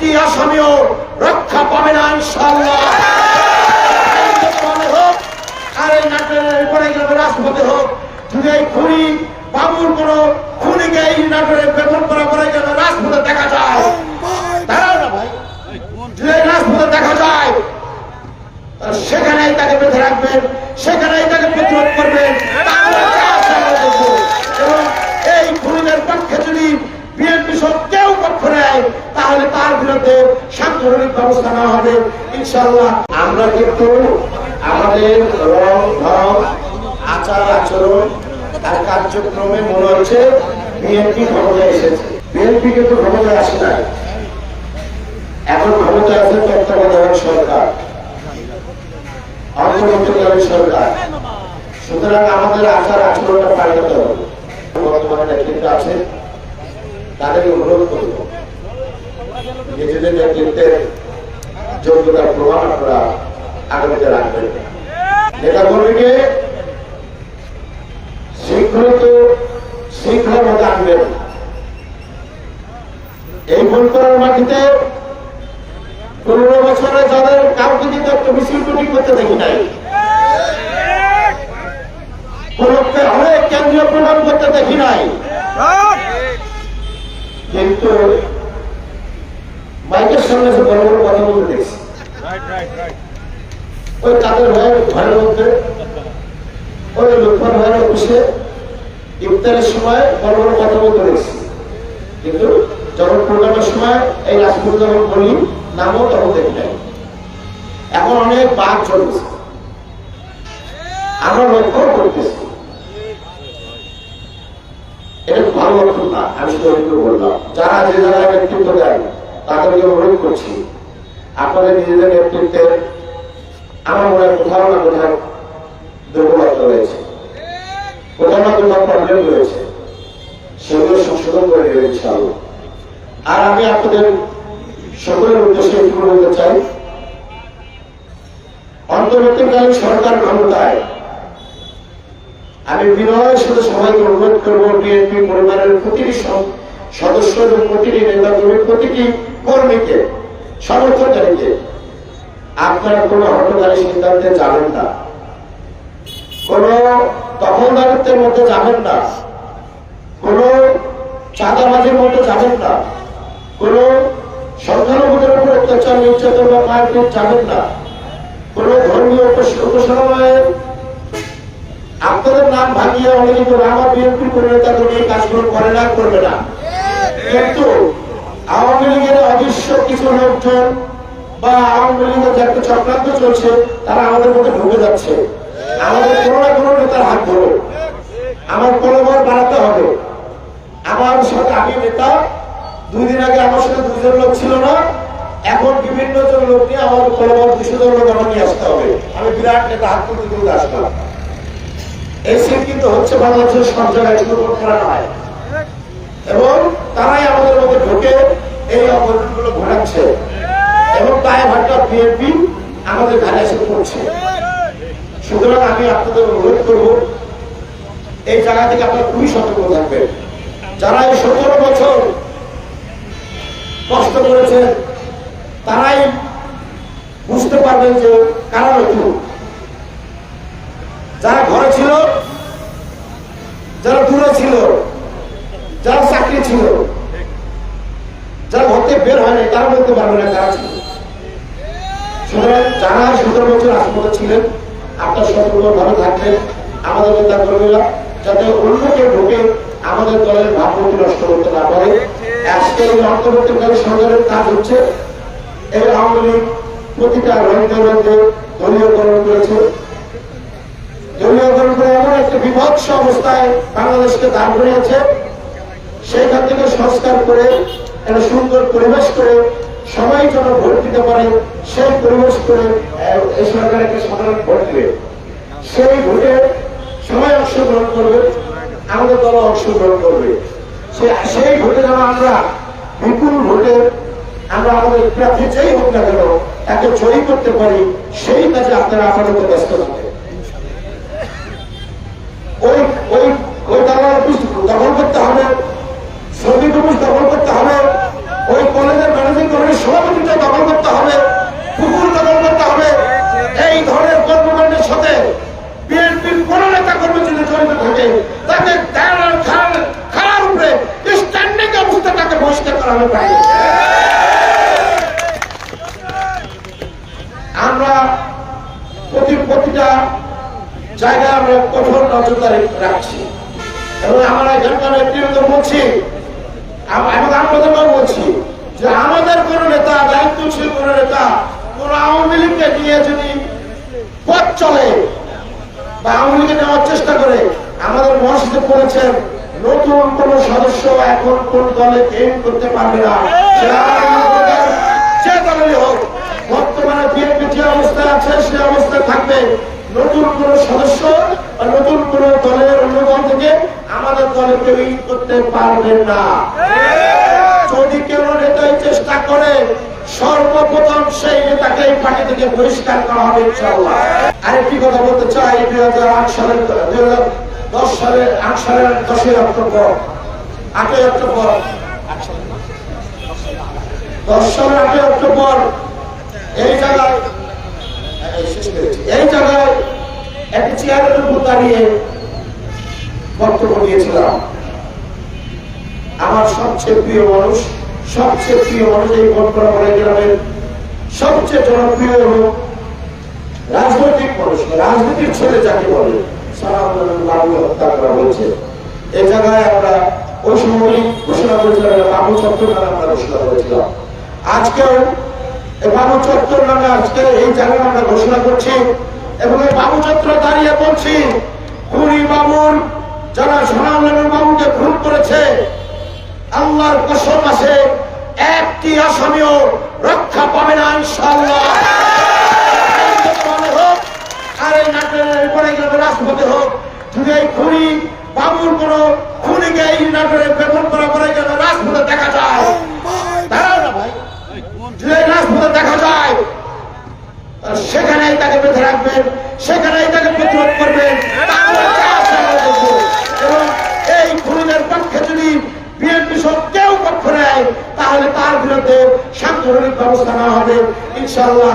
একটি আসামিও রক্ষা পাবে না ইনশাল্লাহ হোক যদি খুনি বাবুর কোন খুনিকে এই নাটোরের বেতন করা পরে গেলে রাজপথে দেখা যায়। দেখা যায় সেখানেই তাকে বেঁধে রাখবেন, সেখানেই তাকে প্রতিরোধ করবেন তাহলে যা আছে আমরা দেখব। এবং এই খুনিদের পক্ষে যদি বিএনপি সব কেউ পক্ষ নেয় তাহলে তার বিরুদ্ধে সাংগঠনিক ব্যবস্থা নেওয়া হবে ইনশাল্লাহ আমরা কিন্তু আমাদের রং ধরন আচার আচরণ আর কার্যক্রমে মনে হচ্ছে বিএনপি ক্ষমতায় এসেছে। বিএনপি কিন্তু ক্ষমতায় আসে নাই। এখন ক্ষমতায় আছে তত্ত্বাবধায়ক সরকার অন্তর্বর্তীকালীন সরকার। সুতরাং আমাদের আচার আচরণটা পাল্টাতে হবে। বর্তমানে নেতৃত্ব আছে তাদেরকে অনুরোধ করব। নিজেদের নেতৃত্বের যোগ্যতার প্রমাণ আপনারা আগামীতে রাখবেন। নেতা কর্মীকে শৃঙ্খলিত, শৃঙ্খলার মধ্যে এই ভুল করার মাটিতে পনেরো বছরে যাদের কাউকে কিন্তু একটা মিছিল মিটিং করতে দেখি নাই অনেক কেন্দ্রীয় প্রোগ্রাম করতে দেখি নাই। কিন্তু মাইকের সামনে এসে বড় বড় কথা বলতে দেখছি। ওই তাদের ভাইয়ের ঘরের মধ্যে ওই লোকমান ভাইয়ের অফিসে ইফতারের সময় বড় বড় কথা বলতে দেখছি। কিন্তু যখন প্রোগ্রামের সময় এই রাজপুর যখন বলি নামও তখন দেখি নাই। এখন অনেক বাঘ চলছে। আমরা লক্ষ্য করতেছি। এটা ভালো লক্ষণ না আমি শুধু বললাম। যারা যে জায়গায় নেতৃত্ব দেয় তাদেরকে অনুরোধ করছি, আপনাদের নিজেদের নেতৃত্বের আমার মনে হয় কোথাও না কোথাও দুর্বলতা রয়েছে। কোথাও না কোথাও প্রবলেম রয়েছে। সেগুলো সংশোধন করে দেবে ইনশাআল্লাহ আর আমি আপনাদের সকলের উদ্দেশ্যে একটু বলতে চাই? অন্তর্বর্তীকালীন সরকার ক্ষমতায় আমি বিনয়ের সাথে সবাইকে অনুরোধ করব, বিএনপি পরিবারের প্রতিটি সদস্য এবং প্রতিটি নেতা প্রতিটি কর্মীকে সমর্থনকারীকে আপনারা কোনো হটকারী সিদ্ধান্তে যাবেন না। কোন দখলদারিত্বের মধ্যে যাবেন না। কোন চাঁদাবাজির মধ্যে যাবেন না। কোন সংখ্যালঘুদের উপর অত্যাচার, নির্যাতন বা মারপিট যাবেন না। কোন ধর্মীয় উপাস- উপাসনালয়ে আপনাদের নাম ভাঙিয়ে অনেকে করে আমার বিএনপি করে নেতা এই কাজগুলো করে না, করবে না। কিন্তু আওয়ামী লীগের অদৃশ্য কিছু লোকজন বা আওয়ামী লীগের যে একটা চক্রান্ত চলছে, তারা আমাদের মধ্যে ঢুকে যাচ্ছে। আমাদের কোনো না কোনো নেতার হাত ধরে। আমার কলবর বাড়াতে হবে। আমার সাথে আমি নেতা, দুই দিন আগে আমার সাথে দুজন লোক ছিল না। এখন বিভিন্ন জন লোক নিয়ে আমার কলবর দুশো জন লোক আমার নিয়ে আসতে হবে। আমি বিরাট নেতা, হাত তুলতে তুলতে আসলাম। এই সিট কিন্তু হচ্ছে বাংলাদেশের সব জায়গায় শুধু করা নয় এবং তারাই আমাদের মধ্যে ঢুকে, এই অঘটনগুলো ঘটাচ্ছে। এবং তাই ভাটটা বিএনপি আমাদের ঘাড়ে এসে পড়ছে। সুতরাং আমি আপনাদের অনুরোধ করব, এই জায়গা থেকে আপনারা খুবই সতর্ক থাকবেন। যারা এই সতেরো বছর কষ্ট করেছেন, তারাই বুঝতে পারবেন যে কারা নতুন যারা ঘরে ছিল যারা দূরে ছিল যারা চাকরি ছিল যারা ঘর থেকে বের হয়নি তারা বলতে পারবে না কারা ছিল সুতরাং যারা সতেরো বছর হাসপাতালে ছিলেন, আপনার সতর্ক ভাবে থাকবেন, আমাদের নেতা কর্মীরা, যাতে অন্য কেউ ঢুকে আমাদের দলের ভাবমূর্তি নষ্ট করতে না পারে। আজকে এই অন্তর্বর্তীকালে সরকারের কাজ হচ্ছে, এই আওয়ামী লীগ প্রতিটা রঙে রঙে দলীয়করণ করেছে। দলীয়করণ করে এমন একটা বিভৎস অবস্থায় বাংলাদেশকে দাঁড় করিয়েছে সেইখান থেকে সংস্কার করে একটা সুন্দর পরিবেশ করে সবাই যেন ভোট দিতে পারে, সেই পরিবেশ করে এই সরকারকে সাধারণ ভোট দিবে। সেই ভোটে সবাই অংশগ্রহণ করবে, আমাদের দল অংশগ্রহণ করবে। সেই ভোটে যেন আমরা বিপুল ভোটে আমরা আমাদের প্রার্থী যেই হোক না কেন একে জয়ী করতে পারি, সেই কাজে আপনারা আপাতত ব্যস্ত ওই ওই দালাল অফিস দখল করতে হবে শ্রমিক অফিস দখল করতে হবে ওই কলেজের ম্যানেজিং কমিটির সবাই করাবে পারি আমরা প্রতি প্রতিটা জায়গায় আমরা কঠোর নজরদারি রাখছি। এবং আমরা এখানকার নেতৃত্ব বলছি এবং আপনাদেরকেও বলছি যে আমাদের কোন নেতা, দায়িত্বশীল কোন নেতা, কোন আওয়ামী লীগকে নিয়ে যদি পথ চলে বা আওয়ামী লীগে নেওয়ার চেষ্টা করে, আমাদের মহাসচিব বলেছেন, নতুন কোন সদস্য এখন কোন দলে গেম করতে পারবে না সে আওয়ামী লীগের যে দলেরই হোক বর্তমানে বিএনপি যে অবস্থায় আছে, সে অবস্থায় থাকবে। নতুন কোন সদস্য নতুন কোন দলের অন্য দল থেকে আমাদের দলে কেউ করতে পারবেন না। যদি কেউ নেতাই চেষ্টা করে, সর্বপ্রথম সেই নেতাকে এই পার্টি থেকে বহিষ্কার করা হবে, ইনশাআল্লাহ। আরেকটি কথা বলতে চাই, দুই হাজার আট সালের দুই হাজার দশ সালের, আট সালের দশই অক্টোবর, আটই অক্টোবর। দশ সালের আটই অক্টোবর, এই করেছি। এই জায়গায় একটি চেয়ারের উপর দাঁড়িয়ে বক্তব্য দিয়েছিলাম। আমার সবচেয়ে প্রিয় মানুষ, সবচেয়ে প্রিয় মানুষ এই বনপরা গ্রামের সবচেয়ে জনপ্রিয় লোক রাজনৈতিক মানুষ, রাজনীতির ছেলে যাকে বলে হত্যা করা হয়েছে। এই জায়গায় আমরা ওই সময় ঘোষণা করেছিলাম বাবু নামে আমরা ঘোষণা করেছিলাম। আজকেও বাবু চত্বর নামে আজকে এই জায়গায় আমরা ঘোষণা করছি এবং এই বাবু চত্বর দাঁড়িয়ে বলছি, খুনি বাবুর যারা সোনাম বাবুকে খুন করেছে, আল্লাহর কসম আছে, একটি আসামিও রক্ষা পাবে না ইনশাআল্লাহ। হোক আর এই নাটোরের পরে গেলে রাজপথে হোক, যদি এই খুনি বাবুর কোন খুনিকে এই নাটোরে বেতন করা পরে গেলে রাজপথে দেখা যায়। যদি দেখা যায় সেখানেই তাকে বেঁধে রাখবেন, সেখানেই তাকে প্রতিরোধ করবেন। এবং এই খুনের পক্ষে যদি বিএনপি সব কেউ পক্ষ নেয়, তাহলে তার বিরুদ্ধে সাংগঠনিক ব্যবস্থা নেওয়া হবে, ইনশাআল্লাহ